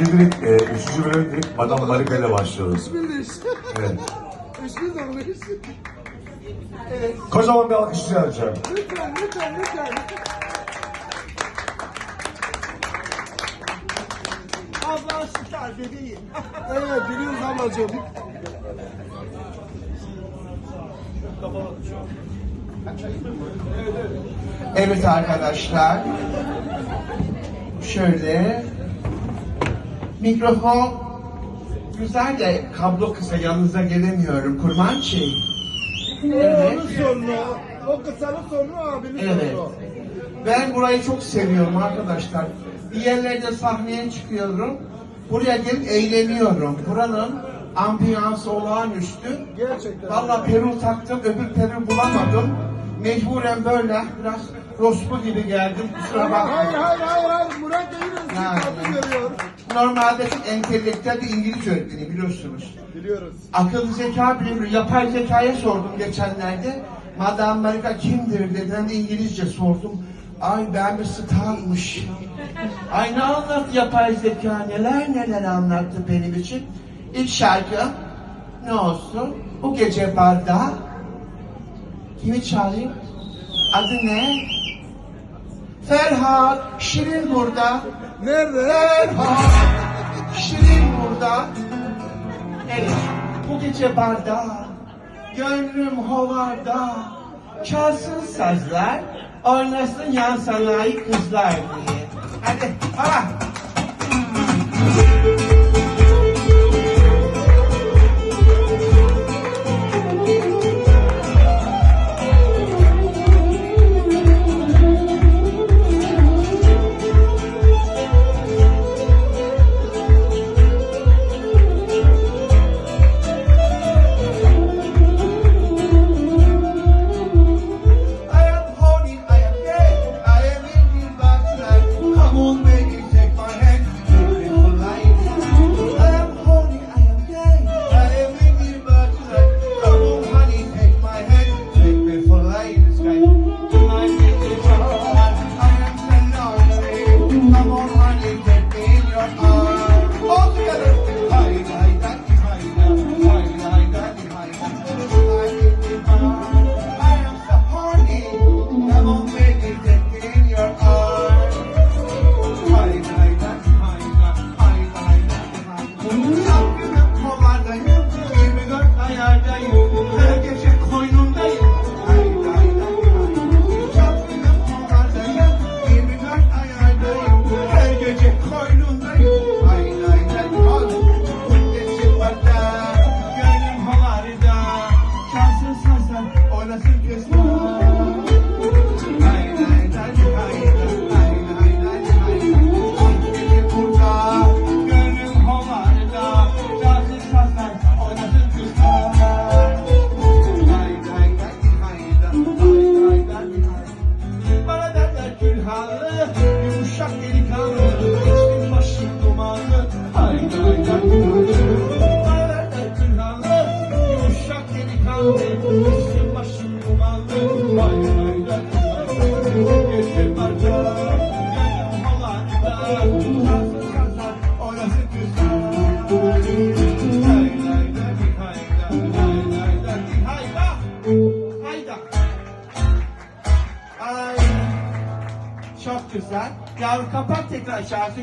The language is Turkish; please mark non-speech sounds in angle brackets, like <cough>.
Şimdi direkt e, üçüncü bölüm direkt Madame Marika ile başlıyoruz. Bilmiş. Evet. <laughs> Zormuş. Evet. Kocaman bir alkış rica edeceğim. Lütfen, lütfen, lütfen. Allah şükür bebeğim. <laughs> Evet, biliyoruz ablacığım. Evet arkadaşlar. Şöyle. Mikrofon güzel de kablo kısa yanınıza gelemiyorum. Kurban şey. Evet. Onun sorunu. O kısanın sorunu abinin Evet. sorunu. Ben burayı çok seviyorum arkadaşlar. Bir yerlerde sahneye çıkıyorum. Buraya gelip eğleniyorum. Buranın ambiyansı olağanüstü. Gerçekten. Valla peru taktım, öbür peru bulamadım. Mecburen böyle biraz rospu gibi geldim. Kusura Hayır, hayır, bakmayın. hayır, hayır, hayır. Murat Bey'in Yani. sıfatı görüyor. Normalde entelektüel bir İngiliz öğretmeni biliyorsunuz. Biliyoruz. Akıllı zeka bilemiyor. Yapay zekaya sordum geçenlerde. Madame Marika kimdir dedi. Ben de İngilizce sordum. Ay ben bir starmış. Ay ne anlattı yapay zeka neler neler anlattı benim için. İlk şarkı ne olsun? Bu gece barda kimi çalayım? Adı ne? Ferhat Şirin burada. Nerede? Ferhat gece barda, gönlüm hovarda, çalsın sazlar, oynasın yan sanayi kızlar diye. Hadi, ha! Sazlar, oynasın kızlar. Hay, Güzel. Yavrum kapat tekrar şarkı.